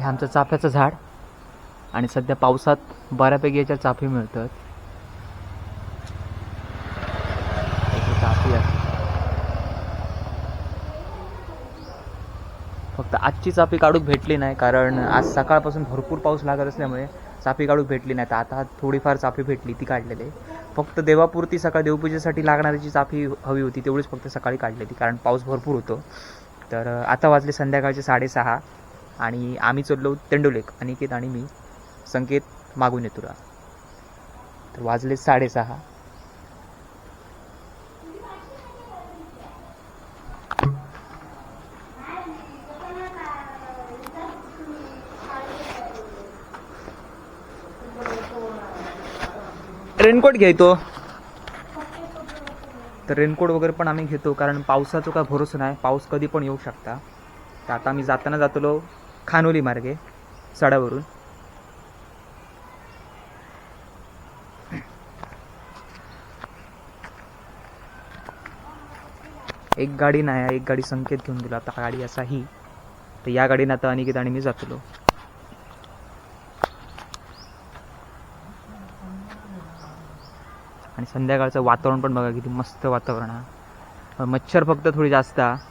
हे आमचं चाफ्याचं झाड. आणि सध्या पावसात बऱ्यापैकी याच्या चाफी मिळतात. चाफी आहे. फक्त आजची चाफी काढूक भेटली नाही कारण आज सकाळपासून भरपूर पाऊस लागत असल्यामुळे चाफी काढूक भेटली नाही. तर आता थोडीफार चाफी भेटली ती काढलेली आहे फक्त देवापुरती सकाळ देवपूजेसाठी लागणारी जी चाफी हवी होती तेवढीच फक्त सकाळी काढलेली कारण पाऊस भरपूर होतो. तर आता वाजले संध्याकाळचे साडेसहा. आणि आम्ही चढलो तेंडोलेक अनिकेत आणि मी संकेत मागून येतो तर वाजले साडेसहा. रेनकोट घ्यायतो. तर रेनकोट वगैरे पण आम्ही घेतो कारण पावसाचा काय भरोसा नाही. पाऊस कधी पण येऊ शकता. तर आता आम्ही जाताना जातलो. खानोली मार्गे सडावरून. एक गाडी नाही एक गाडी संकेत घेऊन दिला. आता गाडी असा ही तर या गाडीनं आता अनिकेत आणि मी जातलो. आणि संध्याकाळचं वातावरण पण बघा किती मस्त वातावरण आहे. मच्छर फक्त थोडी जास्त आहे.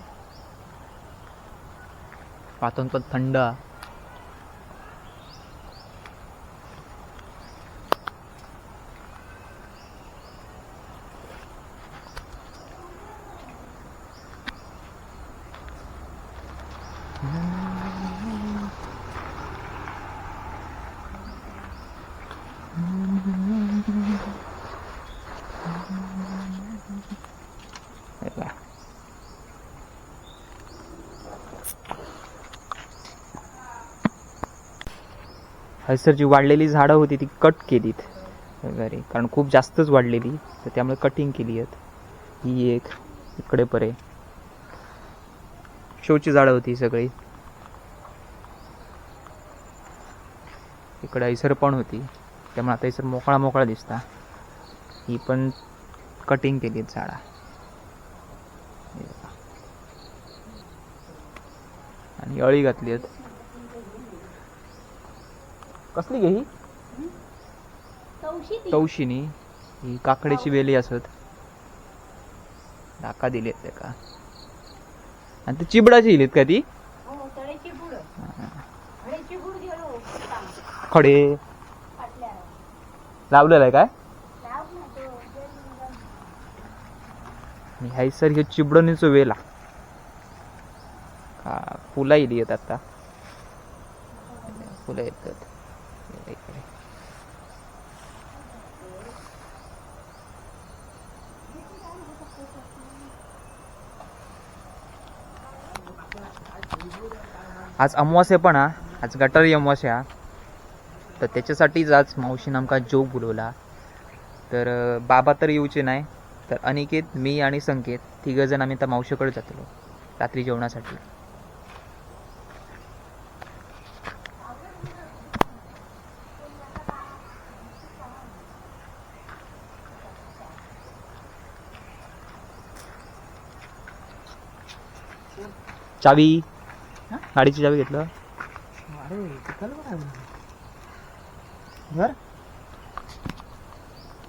वातावरण पण थंड हयसर जी वाढलेली झाडं होती ती कट केलीत वगैरे. कारण खूप जास्तच वाढलेली. तर त्यामुळे कटिंग केली आहेत. ही एक इकडे परे. शोची झाडं होती सगळी. इकडे ऐसर पण होती. त्यामुळे आता ऐसर मोकळा मोकळा दिसता. ही पण कटिंग केली आहेत झाडा आणि अळी घातली आहेत. कसली घे ही? तवशिनी. ही काकड्याची वेली असत. डाका दिली आहेत का आणि ती चिबडाची इलीत का ती? खडे. लावलेलं आहे काय? हायसर हे चिबडणीचं वेला हा फुला इली आहेत आता. फुलं येतात इकडे. आज अमावास्या पण हा. आज गटारी अमावास्या. तर त्याच्यासाठीच आज मावशीनं आमका जोग बोलवला. तर बाबा तर येऊचे नाही. तर अनिकेत मी आणि संकेत तिघ जण आम्ही त्या मावशीकडे जातलो. रात्री जेवणासाठी. चावी? गाडीची चावी घेतलं?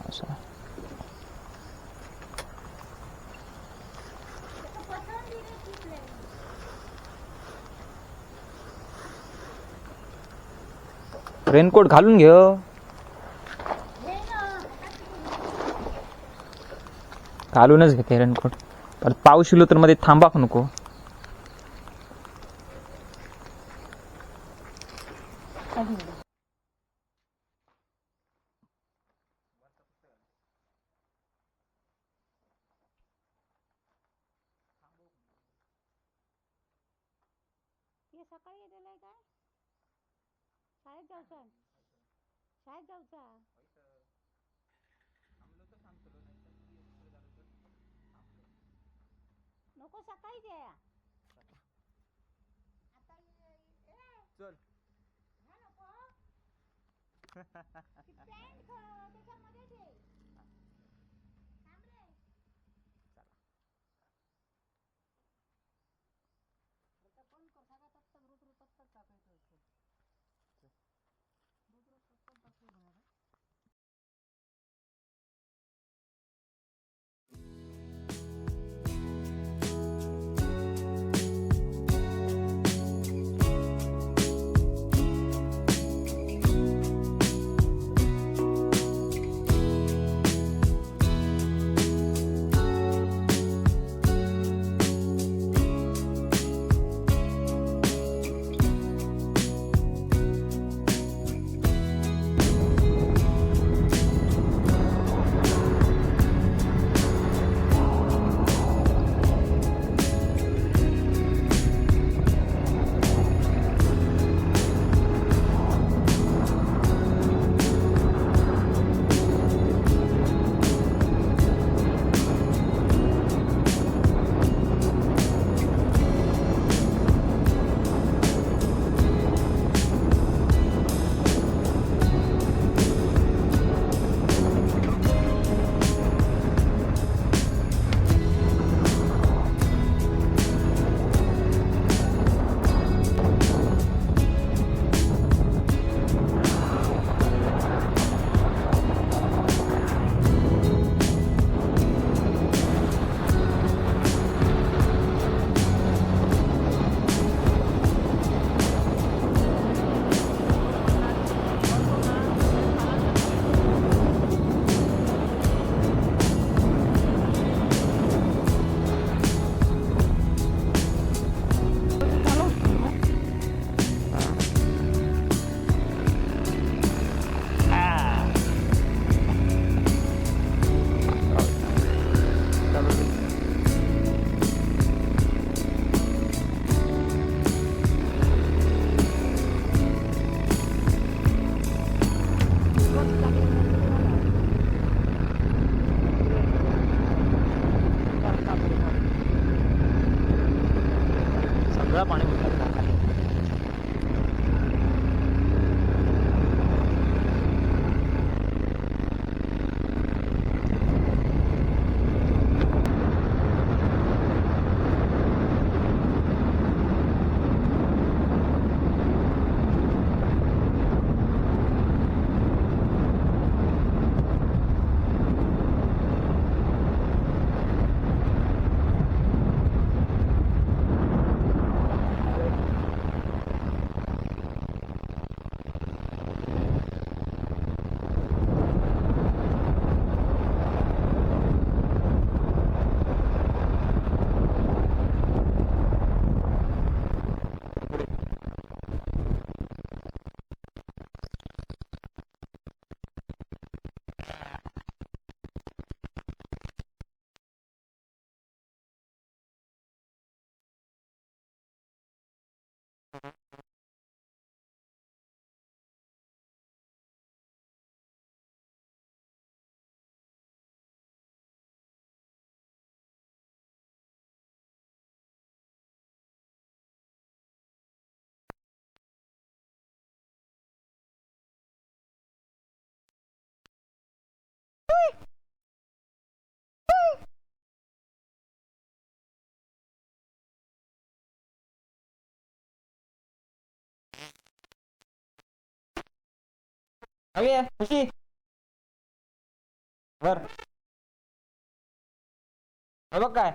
असं. रेनकोट घालून घे. घालूनच घेते रेनकोट. पाऊस इलो तर मध्ये थांबाक नको. ये सकाळी येलेलं आहे काय? शाळेत जाऊचा. शाळेत जाऊचा. नको सकाळीच या आता चल. हा नको. पॅन्ट हवी आहे खुशी. बर हे बघ काय.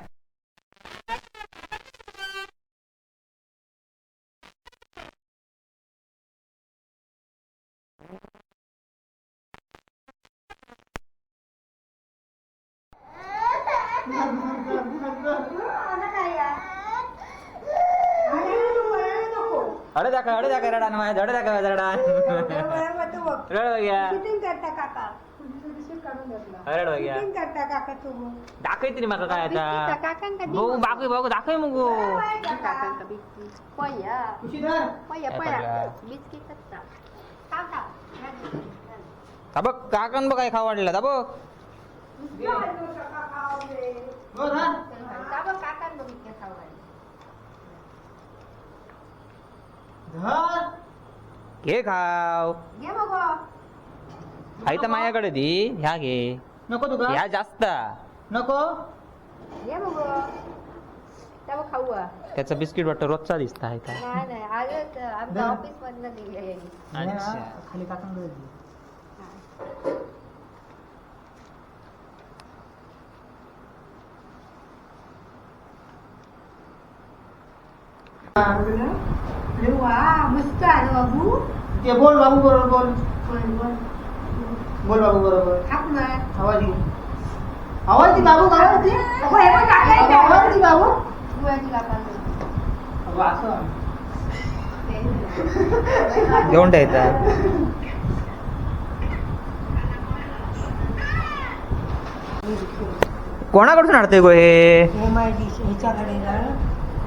अडे दाखव अडे दाखव रडा ना अडे दाखव रडा रड बघ्या करता काका रड बघ्या करता काका तुम्ही दाखव तरी माका काय आता बघू बाकू बघू दाखव मग बघ काकन बघ काय खाऊ वाटलं हा बघ काकांना बिस्किट खाऊ घे खाव. घे मग आई तर माझ्याकडे दी ह्या घे. नको तुका ह्या जास्त. नको. घे खाऊ आ. त्याचा बिस्किट वाटतं रोजचा दिसता आहे का? नाही नाही. आजच आमच्या ऑफिस मधनं दिले अच्छा. खाली काकांकडे दे. अरे वा मस्त आहे बाबू ते बोल बाबू बरोबर बोल पण पण बोल बाबू बरोबर खाप ना आवाज दे आवाज दे बाबू आवाज दे अगो, हे बघ, काका येते. आवाज दे बाबू गुळाची काकांना. अगं, असं घेऊन ठेवायचा कोणाकडून आणते गो हे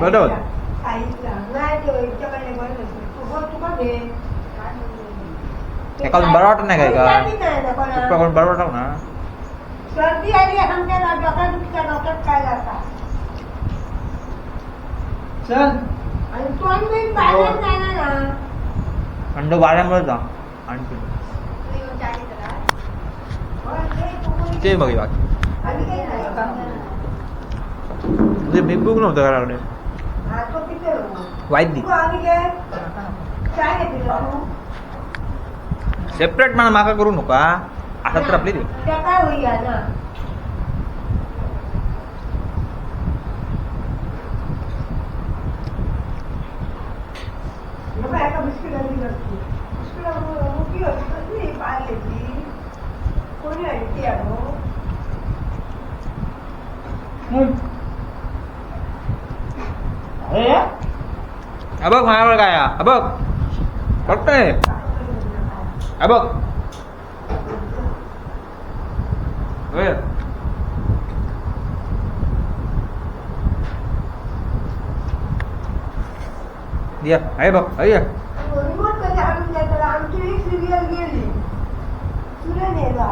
बरोबर. आईचा नाही तो याच्याकडे बरं बरं वाटत नाही काय का? तुझ्याकडून बरोबर टाक ना. सर्दी आली आमच्या डॉक्टर दुखच्या डॉक्टर काय जातात चल. आणि तोंड बिन बाहेर नाही ना अंड बाळ्यामुळे जा. आणखी. ते बघ बाकी. मी बुक नव्हतं घराकडे వైద్యం तो किती आहे? वाईट दी काय सेपरेट मला माका करू नका. आता तर आपली दे ना बघा, एका बिस्किटाची नसती. बिस्किटावर मोठी होती कसली पार्लेची. कोणी आणली ती अगं? हम्म. हा बघ माझ्यावर काय हा हा बघ बघतोय हा बघ होय. या आहे बघ आहे रिमोट कधी आणून द्या त्याला आमची एक सिरियल गेली सुरेन येला